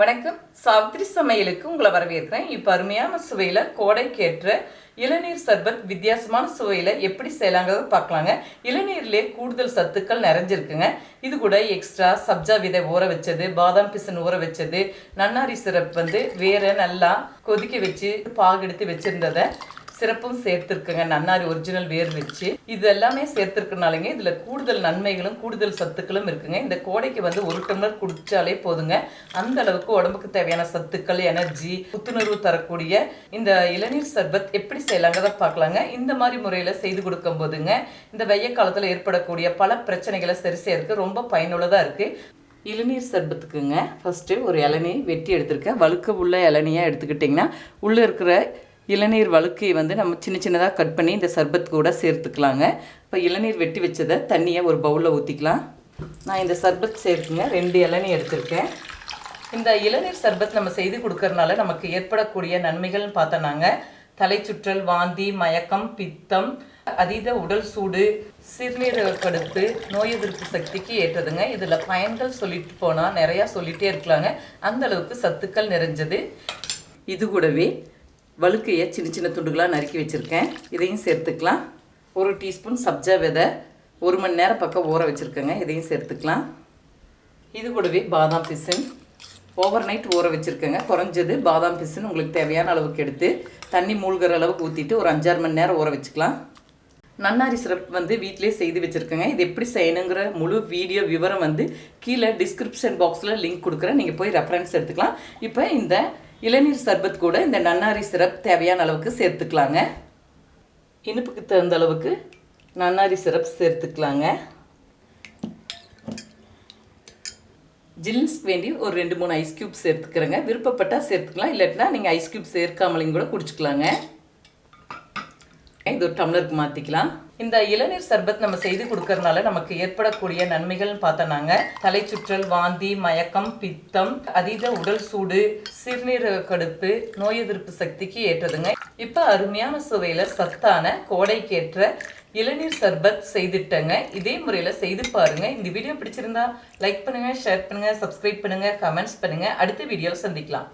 வணக்கம். சாவித்திரி சமையலுக்கு உங்களை வரவேற்கிறேன். இப்போ அருமையான சுவையில் கோடைக்கேற்ற இளநீர் சர்பத் வித்தியாசமான சுவையில் எப்படி செய்யலாங்கிறத பார்க்கலாங்க. இளநீர்லேயே கூடுதல் சத்துக்கள் நிறைஞ்சிருக்குங்க. இது கூட எக்ஸ்ட்ரா சப்ஜா விதை ஊற வச்சது பாதாம் பிசன் ஊற வச்சது நன்னாரி சிரப் வந்து வேற நல்லா கொதிக்க வச்சு பாகெடுத்து வச்சிருந்ததை சிறப்பும் சேர்த்துருக்குங்க. நன்னாரி ஒரிஜினல் வேர் வச்சு. இது எல்லாமே சேர்த்துருக்கனாலங்க இதில் கூடுதல் நன்மைகளும் கூடுதல் சத்துக்களும் இருக்குங்க. இந்த கோடைக்கு வந்து ஒரு டம்ளர் குடித்தாலே போதுங்க. அந்த அளவுக்கு உடம்புக்கு தேவையான சத்துக்கள் எனர்ஜி புத்துணர்வு தரக்கூடிய இந்த இளநீர் சர்பத் எப்படி செய்யலாங்கிறத பார்க்கலாங்க. இந்த மாதிரி முறையில் செய்து கொடுக்கும் போதுங்க இந்த வெய்ய காலத்தில் ஏற்படக்கூடிய பல பிரச்சனைகளை சரி செய்யறதுக்கு ரொம்ப பயனுள்ளதாக இருக்குது இளநீர் சர்பத்துக்குங்க ஃபஸ்ட்டு ஒரு இளநீ வெட்டி எடுத்திருக்கேன். வழுக்க உள்ள இளநியாக எடுத்துக்கிட்டிங்கன்னா உள்ளே இருக்கிற இளநீர் வழுக்கையை வந்து நம்ம சின்ன சின்னதாக கட் பண்ணி இந்த சர்பத் கூட சேர்த்துக்கலாங்க. இப்போ இளநீர் வெட்டி வச்சதை தண்ணியை ஒரு பவுலில் ஊற்றிக்கலாம் நான் இந்த சர்பத் சேர்த்துங்க ரெண்டு இளநீ எடுத்திருக்கேன். இந்த இளநீர் சர்பத் நம்ம செய்து கொடுக்கறனால நமக்கு ஏற்படக்கூடிய நன்மைகள்னு பார்த்தோன்னாங்க தலை சுற்றல் வாந்தி மயக்கம் பித்தம் அதீத உடல் சூடு சிறுநீரகப்படுத்து நோய் எதிர்ப்பு சக்திக்கு ஏற்றதுங்க. இதில் பயன்கள் சொல்லிட்டு போனால் நிறையா சொல்லிகிட்டே இருக்கலாங்க. அந்த அளவுக்கு சத்துக்கள் நிறைஞ்சது. இது கூடவே வழுக்கையை சின்ன சின்ன துண்டுகளாக நறுக்கி வச்சுருக்கேன். இதையும் சேர்த்துக்கலாம். ஒரு டீஸ்பூன் சப்ஜா விதை ஒரு மணி நேரம் பக்கம் ஊற வச்சுருக்கேங்க. இதையும் சேர்த்துக்கலாம். இது கூடவே பாதாம் பிசின். ஓவர் நைட் ஊற வச்சுருக்கேங்க. குறைஞ்சது பாதாம் பிசின் உங்களுக்கு தேவையான அளவுக்கு எடுத்து தண்ணி மூழ்கிற அளவுக்கு ஊற்றிட்டு ஒரு அஞ்சாறு மணி நேரம் ஊற வச்சுக்கலாம். நன்னாரி சிரப் வந்து வீட்டிலே செய்து வச்சுருக்கேங்க. இது எப்படி செய்யணுங்கிற முழு வீடியோ விவரம் வந்து கீழே டிஸ்கிரிப்ஷன் பாக்ஸில் லிங்க் கொடுக்குறேன். நீங்கள் போய் ரெஃபரன்ஸ் எடுத்துக்கலாம். இப்போ இந்த இளநீர் சர்பத் கூட இந்த நன்னாரி சிரப் தேவையான அளவுக்கு சேர்த்துக்கலாங்க. இனிப்புக்கு தகுந்த அளவுக்கு நன்னாரி சிரப் சேர்த்துக்கலாங்க. ஜில்னஸ்க்கு வேண்டி ஒரு ரெண்டு மூணு ஐஸ் க்யூப் சேர்த்துக்கிறேங்க. விருப்பப்பட்டால் சேர்த்துக்கலாம். இல்லாட்டினா நீங்கள் ஐஸ் க்யூப் சேர்க்காமலையும் கூட குடிச்சுக்கலாங்க. இது ஒரு டம்ளருக்கு மாற்றிக்கலாம் இந்த இளநீர் சர்பத் நம்ம செய்து கொடுக்கறதுனால நமக்கு ஏற்படக்கூடிய நன்மைகள்னு பார்த்தோன்னாங்க தலை சுற்றல் வாந்தி மயக்கம் பித்தம் அதீத உடல் சூடு சிறுநீரக கடுப்பு நோய் எதிர்ப்பு சக்திக்கு ஏற்றதுங்க. இப்போ அருமையான சுவையில் சத்தான கோடைக்கேற்ற இளநீர் சர்பத் செய்துட்டங்க. இதே முறையில் செய்து பாருங்க. இந்த வீடியோ பிடிச்சிருந்தா லைக் பண்ணுங்க ஷேர் பண்ணுங்க சப்ஸ்கிரைப் பண்ணுங்க கமெண்ட்ஸ் பண்ணுங்க. அடுத்த வீடியோவில் சந்திக்கலாம்.